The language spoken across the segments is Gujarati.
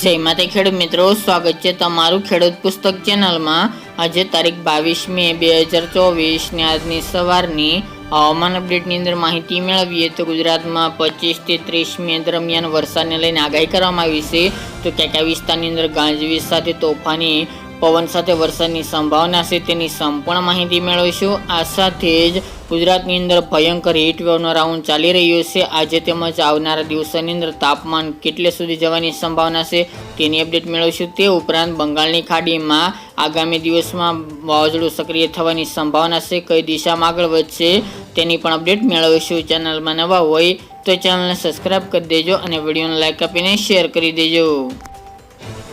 જય માતા ખેડૂત મિત્રો, સ્વાગત છે તમારું ખેડૂત પુસ્તક ચેનલમાં. આજે તારીખ બાવીસ મે બે હજાર ચોવીસની આજની સવારની હવામાન અપડેટની અંદર માહિતી મેળવીએ તો ગુજરાતમાં પચીસથી ત્રીસ મે દરમિયાન વરસાદને લઈને આગાહી કરવામાં આવી છે. તો ક્યાં ક્યાં વિસ્તારની અંદર ગાજવીજ સાથે તોફાની પવન સાથે વરસાદની સંભાવના છે તેની સંપૂર્ણ માહિતી મેળવીશું. આ સાથે જ ગુજરાતની અંદર ભયંકર હીટવેવનો રાઉન્ડ ચાલી રહ્યો છે. આજે તેમજ આવનારા દિવસોની અંદર તાપમાન કેટલે સુધી જવાની સંભાવના છે તેની અપડેટ મેળવીશું. તે ઉપરાંત બંગાળની ખાડીમાં આગામી દિવસમાં વાવાઝોડું સક્રિય થવાની સંભાવના છે. કઈ દિશામાં આગળ વધશે તેની પણ અપડેટ મેળવીશું. ચેનલમાં નવા હોય તો ચેનલને સબસ્ક્રાઇબ કરી દેજો અને વિડીયોને લાઇક આપીને શેર કરી દેજો.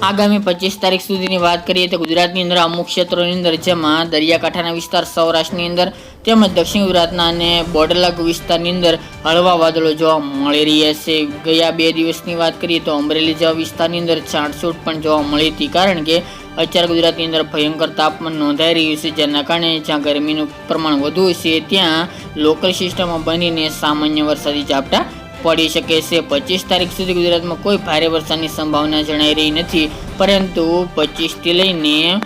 આગામી પચીસ તારીખ સુધીની વાત કરીએ તો ગુજરાતની અંદર અમુક ક્ષેત્રોની અંદર, જેમાં દરિયાકાંઠાના વિસ્તાર સૌરાષ્ટ્રની અંદર તેમજ દક્ષિણ ગુજરાતના અને બોર્ડર વિસ્તારની અંદર હળવા વાદળો જોવા મળી રહ્યા છે. ગયા બે દિવસની વાત કરીએ તો અમરેલી જેવા વિસ્તારની અંદર છાંટછૂટ પણ જોવા મળી હતી, કારણ કે અત્યારે ગુજરાતની અંદર ભયંકર તાપમાન નોંધાઈ રહ્યું છે, જેના કારણે જ્યાં ગરમીનું પ્રમાણ વધુ છે, ત્યાં લોકલ સિસ્ટમો બનીને સામાન્ય વરસાદી ઝાપટા પડી શકે છે. પચીસ તારીખ સુધી ગુજરાતમાં કોઈ ભારે વરસાદની સંભાવના જણાઈ રહી નથી. પરંતુ પચીસથી લઈને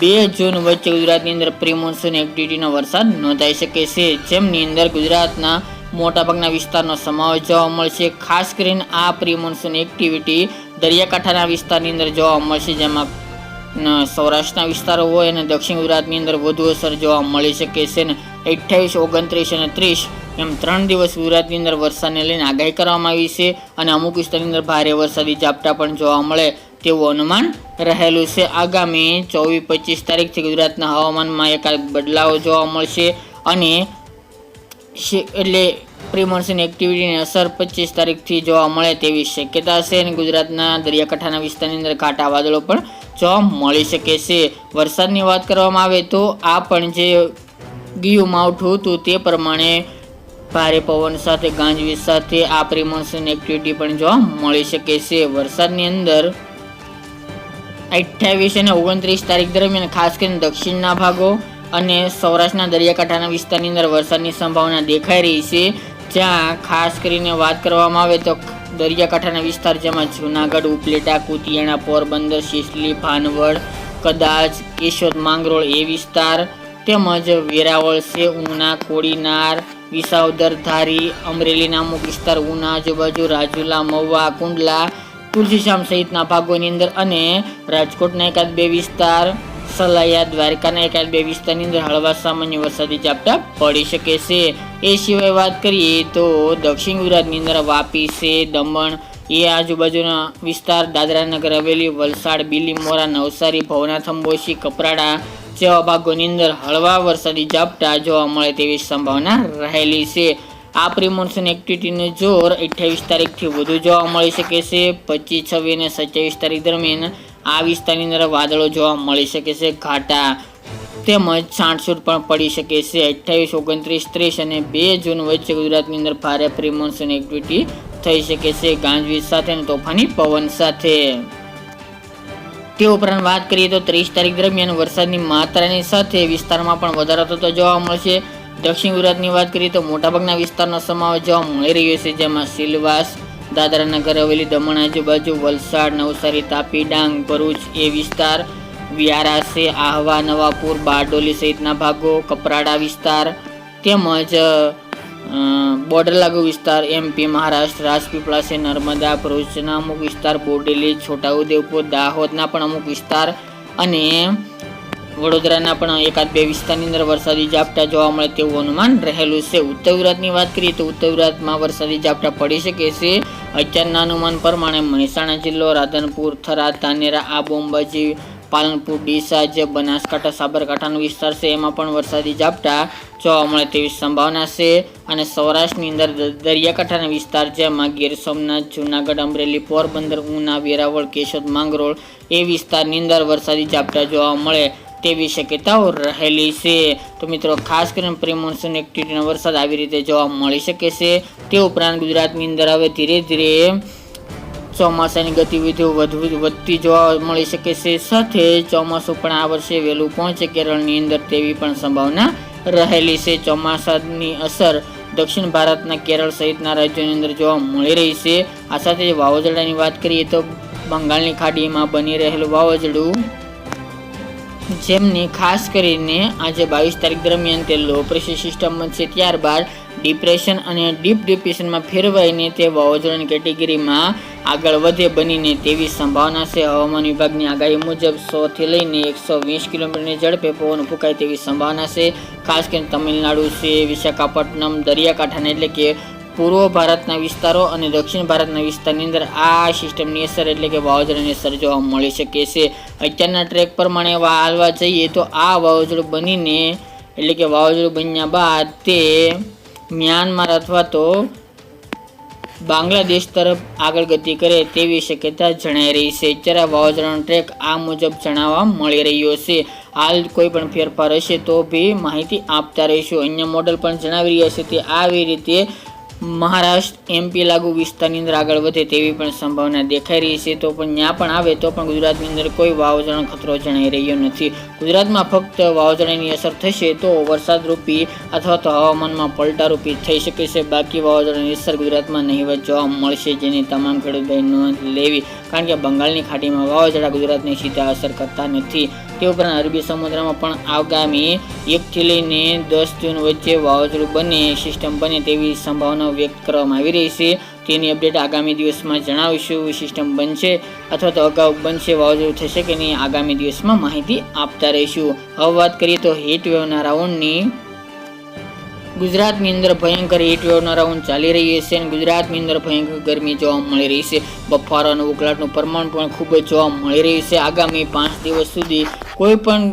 બે જૂન વચ્ચે ગુજરાતની અંદર પ્રી મોન્સૂન એક્ટિવિટીનો વરસાદ નોંધાઈ શકે છે. જેમની અંદર ગુજરાતના મોટાભાગના વિસ્તારનો સમાવેશ જોવા મળશે. ખાસ કરીને આ પ્રી મોન્સૂન એક્ટિવિટી દરિયાકાંઠાના વિસ્તારની અંદર જોવા મળશે. જેમાં સૌરાષ્ટ્રના વિસ્તારો હોય અને દક્ષિણ ગુજરાતની અંદર વધુ અસર જોવા મળી શકે છે. ને અઠ્યાવીસ, ઓગણત્રીસ અને ત્રીસ એમ ત્રણ દિવસ ગુજરાતની અંદર વરસાદને લઈને આગાહી કરવામાં આવી છે અને અમુક વિસ્તારની અંદર ભારે વરસાદી ઝાપટા પણ જોવા મળે તેવું અનુમાન રહેલું છે. આગામી ચોવીસ પચીસ તારીખથી ગુજરાતના હવામાનમાં એકાદ બદલાવ જોવા મળશે અને એટલે પ્રિમોન્સન એક્ટિવિટીની અસર પચીસ તારીખથી જોવા મળે તેવી શક્યતા છે અને ગુજરાતના દરિયાકાંઠાના વિસ્તારની અંદર કાંટા વાદળો પણ જોવા મળી શકે છે. વરસાદની વાત કરવામાં આવે તો આ પણ જે ગીયું માવઠું હતું તે પ્રમાણે ભારે પવન સાથે, ગાંજવીજ સાથે આ પ્રિમોન્સૂન એક્ટિવિટી પણ જોવા મળી શકે છે. વરસાદની અંદર અઠ્યાવીસ અને ઓગણત્રીસ તારીખ દરમિયાન ખાસ કરીને દક્ષિણના ભાગો અને સૌરાષ્ટ્રના દરિયાકાંઠાના વિસ્તારની અંદર વરસાદની સંભાવના દેખાઈ રહી છે. જ્યાં ખાસ કરીને વાત કરવામાં આવે તો દરિયાકાંઠાના વિસ્તાર જેમાં જૂનાગઢ, ઉપલેટા, કુતિયાણા, પોરબંદર, સિસલી, ભાનવડ, કદાચ કેશોદ, માંગરોળ એ વિસ્તાર તેમજ વેરાવળ છે, ઉના, કોડીનાર વિસાવદર ધારી અમરેલીના અમુક વિસ્તાર, ઉના, આજુબાજુ, રાજુલા, મહુવા, કુંડલા તુલસીશ્યામ સહિતના ભાગોની અંદર અને રાજકોટના એકાદ બે વિસ્તાર, સલાયા, દ્વારકાના એકાદ બે વિસ્તારની અંદર હળવા સામાન્ય વરસાદી ઝાપટા પડી શકે છે. એ સિવાય વાત કરીએ તો દક્ષિણ ગુજરાતની અંદર વાપી છે દમણ, એ આજુબાજુના વિસ્તાર દાદરાનગર હવેલી, વલસાડ, બીલીમોરા, નવસારી, ભવનાથ અંબોશી કપરાડા જેવા ભાગોની અંદર હળવા વરસાદી ઝાપટા જોવા મળે તેવી સંભાવના રહેલી છે. આ પ્રિમોન્સૂન એક્ટિવિટીનું જોર અઠ્યાવીસ તારીખથી વધુ જોવા મળી શકે છે. પચીસ, છવ્વીસ અને સત્યાવીસ તારીખ દરમિયાન આ વિસ્તારની અંદર વાદળો જોવા મળી શકે છે. ઘાટા તેમજ છાંટછૂટ પણ પડી શકે છે. અઠ્યાવીસ, ઓગણત્રીસ, ત્રીસ અને બે જૂન વચ્ચે ગુજરાતની અંદર ભારે પ્રિમોન્સૂન એક્ટિવિટી થઈ શકે છે. ગાંજવીજ સાથે અને તોફાની પવન સાથે. તે ઉપરાંત વાત કરીએ તો ત્રીસ તારીખ દરમિયાન વરસાદની માત્રાની સાથે વિસ્તારમાં પણ વધારો થતો જોવા મળશે. દક્ષિણ ગુજરાતની વાત કરીએ તો મોટાભાગના વિસ્તારનો સમાવેશ જોવા મળી રહ્યો છે, જેમાં સિલવાસ દાદરાનગર હવેલી દમણ આજુબાજુ, વલસાડ, નવસારી, તાપી, ડાંગ, ભરૂચ એ વિસ્તાર વ્યારાસે આહવા, નવાપુર, બારડોલી સહિતના ભાગો, કપરાડા વિસ્તાર તેમજ બોર્ડર લાગુ વિસ્તાર એમપી મહારાષ્ટ્ર, રાજપીપળા છે નર્મદા ભરૂચના અમુક વિસ્તાર, બોડેલી, છોટાઉદેપુર દાહોદના પણ અમુક વિસ્તાર અને વડોદરાના પણ એકાદ બે વિસ્તારની અંદર વરસાદી ઝાપટા જોવા મળે તેવું અનુમાન રહેલું છે. ઉત્તર ગુજરાતની વાત કરીએ તો ઉત્તર ગુજરાતમાં વરસાદી ઝાપટા પડી શકે છે. અત્યારના અનુમાન પ્રમાણે મહેસાણા જિલ્લો, રાધનપુર થરા તાનેરા આબુ અંબાજી પાલનપુર, ડીસા જે બનાસકાંઠા, સાબરકાંઠાનો વિસ્તાર છે, એમાં પણ વરસાદી ઝાપટા જોવા મળે તેવી સંભાવના છે. અને સૌરાષ્ટ્રની અંદર દરિયાકાંઠાના વિસ્તાર જેમાં ગીર સોમનાથ, જૂનાગઢ, અમરેલી, પોરબંદર, ઉના, વેરાવળ, કેશોદ, માંગરોળ એ વિસ્તારની અંદર વરસાદી ઝાપટા જોવા મળે તેવી શક્યતાઓ રહેલી છે. તો મિત્રો, ખાસ કરીને પ્રી મોન્સૂન એક્ટિવિટીનો વરસાદ આવી રીતે જોવા મળી શકે છે. તે ઉપરાંત ગુજરાતની અંદર હવે ધીરે ધીરે ચોમાસાની ગતિવિધિઓ વધુ વધતી જોવા મળી શકે છે. સાથે ચોમાસું પણ આ વર્ષે વહેલું પહોંચે. કેરળની અંદર તેવી પણ સંભાવના રહેલી છે. ચોમાસાની અસર દક્ષિણ ભારતના કેરળ સહિતના રાજ્યોની અંદર જોવા મળી રહી છે. આ સાથે વાવાઝોડાની વાત કરીએ તો બંગાળની ખાડીમાં બની રહેલું વાવાઝોડું, જેમની ખાસ કરીને આજે બાવીસ તારીખ દરમિયાન તે લો પ્રેશર સિસ્ટમ બનશે ત્યારબાદ ડિપ્રેશન અને ડીપ ડિપ્રેશનમાં ફેરવાઈને તે વાવાઝોડાની કેટેગરીમાં આગળ વધે બનીને તેવી સંભાવના છે. હવામાન વિભાગની આગાહી મુજબ સોથી લઈને એકસો વીસ કિલોમીટરની ઝડપે પવન ફૂંકાય તેવી સંભાવના છે. ખાસ કરીને તમિલનાડુ છે, વિશાખાપટ્ટનમ, દરિયાકાંઠાના એટલે કે પૂર્વ ભારતના વિસ્તારો અને દક્ષિણ ભારતના વિસ્તારની અંદર આ સિસ્ટમની અસર એટલે કે વાવાઝોડાની અસર જોવા મળી શકે છે. અત્યારના ટ્રેક પ્રમાણે હાલવા જઈએ તો આ વાવાઝોડું બનીને એટલે કે વાવાઝોડું બન્યા બાદ તે મ્યાનમાર અથવા તો બાંગ્લાદેશ તરફ આગળ ગતિ કરે તેવી શક્યતા જણાઈ રહી છે. અત્યારે વાવાઝોડાનો ટ્રેક આ મુજબ જણાવવા મળી રહ્યો છે. હાલ કોઈ પણ ફેરફાર હશે તો બી માહિતી આપતા રહીશું. અન્ય મોડલ પણ જણાવી રહ્યા છે તે આવી રીતે મહારાષ્ટ્ર એમપી લાગુ વિસ્તારની અંદર આગળ વધે તેવી પણ સંભાવના દેખાઈ રહી છે. તો પણ ત્યાં પણ આવે તો પણ ગુજરાતની અંદર કોઈ વાવાઝોડાનો ખતરો જણાઈ રહ્યો નથી. ગુજરાતમાં ફક્ત વાવાઝોડાની અસર થશે તો વરસાદ રૂપી અથવા તો હવામાનમાં પલટારૂપી થઈ શકે છે. બાકી વાવાઝોડાની અસર ગુજરાતમાં નહીવત જોવા મળશે જેની તમામ ખેડૂતોએ નોંધ લેવી. કારણ કે બંગાળની ખાડીમાં વાવાઝોડા ગુજરાતને સીધા અસર કરતા નથી. તે ઉપરાંત અરબી સમુદ્રમાં પણ આગામી એકથી લઈને દસ જૂન વચ્ચે વાવાઝોડું બને, સિસ્ટમ બને તેવી સંભાવના વ્યક્ત કરવામાં આવી રહી છે. તેની અપડેટ આગામી દિવસમાં જણાવીશું. સિસ્ટમ બનશે અથવા તો અગાઉ બનશે, વાવાઝોડું થશે કે નહીં, આગામી દિવસમાં માહિતી આપતા રહીશું. હવે વાત કરીએ તો હીટ વેવના રાઉન્ડની. ગુજરાતની અંદર ભયંકર હીટ રાઉન્ડ ચાલી રહી છે અને ગુજરાતની અંદર ભયંકર ગરમી જોવા મળી રહી છે. બફારો અને ઉકળાટનું પ્રમાણ પણ ખૂબ જ જોવા મળી રહ્યું છે. આગામી પાંચ દિવસ સુધી કોઈ પણ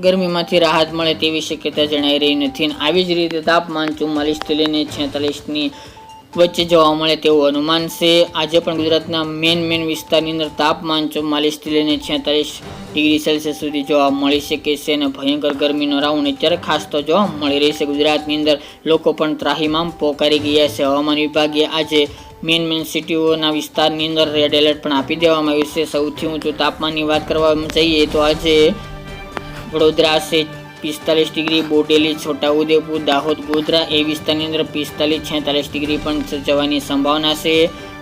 ગરમીમાંથી રાહત મળે તેવી શક્યતા જણાઈ રહી નથી આવી જ રીતે તાપમાન ચુમ્માલીસથી લઈને છેતાલીસની વચ્ચે જોવા મળે તેવું અનુમાન છે. આજે પણ ગુજરાતના મેન મેન વિસ્તારની અંદર તાપમાન ચુમ્માલીસથી લઈને છેતાલીસ ડિગ્રી સેલ્સિયસ સુધી જોવા મળી શકે છે અને ભયંકર ગરમીનો રાઉન્ડ અત્યારે ખાસ તો જોવા મળી રહી છે. ગુજરાતની અંદર લોકો પણ ત્રાહીમામ પોકારી ગયા છે. હવામાન વિભાગે આજે મેન મેન સિટીઓના વિસ્તારની અંદર રેડ એલર્ટ પણ આપી દેવામાં આવ્યું છે. સૌથી ઊંચું તાપમાનની વાત કરવામાં જઈએ તો આજે વડોદરા છે પિસ્તાલીસ ડિગ્રી બોડેલી, છોટાઉદેપુર, દાહોદ, ગોધરા એ વિસ્તારની અંદર પિસ્તાલીસ છેતાલીસ ડિગ્રી પણ જવાની સંભાવના છે.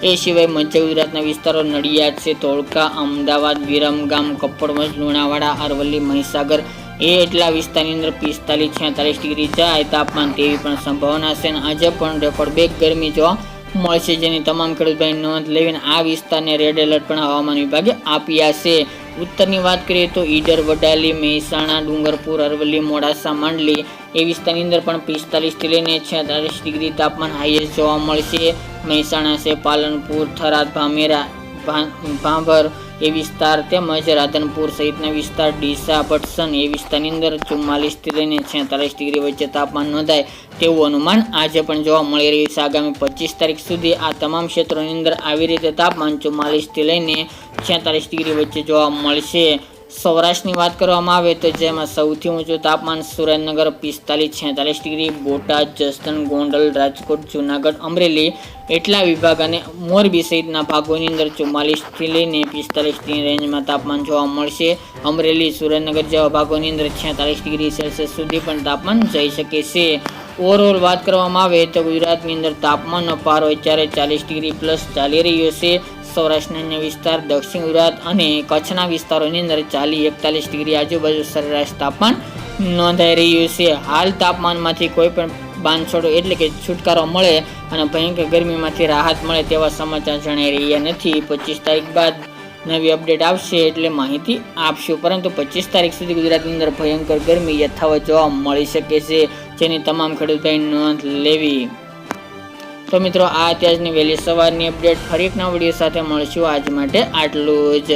એ સિવાય મધ્ય ગુજરાતના વિસ્તારો નડિયાદ છે, ધોળકા, અમદાવાદ, વિરમગામ કપડવંજ લુણાવાડા, અરવલ્લી, મહીસાગર એ એટલા વિસ્તારની અંદર પિસ્તાલીસ છેતાલીસ ડિગ્રી જાય તાપમાન તેવી પણ સંભાવના છે અને આજે પણ રેકોર્ડ બેક ગરમી જોવા મળશે. જેની તમામ ખેડૂત ભાઈ નોંધ લઈને આ વિસ્તારને રેડ એલર્ટ પણ હવામાન વિભાગે આપ્યા છે. ઉત્તરની વાત કરીએ તો ઈડર, વડાલી, મહેસાણા, ડુંગરપુર, અરવલ્લી, મોડાસા, માંડલી એ વિસ્તારની અંદર પણ પિસ્તાલીસથી લઈને છેતાલીસ ડિગ્રી તાપમાન હાઈએસ્ટ જોવા મળશે. મહેસાણા છે પાલનપુર, થરાદ, ભામેરા ભાભર એ વિસ્તાર તેમજ રાધનપુર સહિતના વિસ્તાર ડીસા, ભટસન એ વિસ્તારની અંદર ચુમ્માલીસથી લઈને છેતાલીસ ડિગ્રી વચ્ચે તાપમાન નોંધાય તેવું અનુમાન આજે પણ જોવા મળી રહ્યું છે. આગામી પચીસ તારીખ સુધી આ તમામ ક્ષેત્રોની અંદર આવી રીતે તાપમાન ચુમ્માલીસથી લઈને છેતાલીસ ડિગ્રી વચ્ચે જોવા મળશે. સૌરાષ્ટ્રની વાત કરવામાં આવે તો જેમાં સૌથી ઊંચું તાપમાન સુરેન્દ્રનગર, પિસ્તાલીસ છેતાલીસ ડિગ્રી, બોટાદ, જસદણ, ગોંડલ, રાજકોટ, જુનાગઢ, અમરેલી એટલા વિભાગ અને મોરબી સહિતના ભાગોની અંદર ચુમ્માલીસથી લઈને પિસ્તાલીસની રેન્જમાં તાપમાન જોવા મળશે. અમરેલી, સુરેન્દ્રનગર જેવા ભાગોની અંદર છેતાલીસ ડિગ્રી સેલ્સિયસ સુધી પણ તાપમાન જઈ શકે છે. ઓવરઓલ વાત કરવામાં આવે તો ગુજરાતની અંદર તાપમાનનો પારો અત્યારે ચાલીસ ડિગ્રી પ્લસ ચાલી રહ્યો છે. સૌરાષ્ટ્રના વિસ્તાર, દક્ષિણ ગુજરાત અને કચ્છના વિસ્તારોની અંદર ચાલી એકતાલીસ ડિગ્રી આજુબાજુ સરેરાશ તાપમાન નોંધાઈ રહ્યું છે. હાલ તાપમાનમાંથી કોઈ પણ બાંધછોડો એટલે કે છુટકારો મળે અને ભયંકર ગરમીમાંથી રાહત મળે તેવા સમાચાર જણાઈ રહ્યા નથી. પચીસ તારીખ બાદ નવી અપડેટ આવશે એટલે માહિતી આપશું. પરંતુ પચીસ તારીખ સુધી ગુજરાતની અંદર ભયંકર ગરમી યથાવત જોવા મળી શકે છે. જેની તમામ ખેડૂત નોંધ લેવી તો મિત્રો, આ અત્યારની વહેલી સવારની અપડેટ ફરી એક નવા વીડિયો સાથે મળશું. આજ માટે આટલું જ.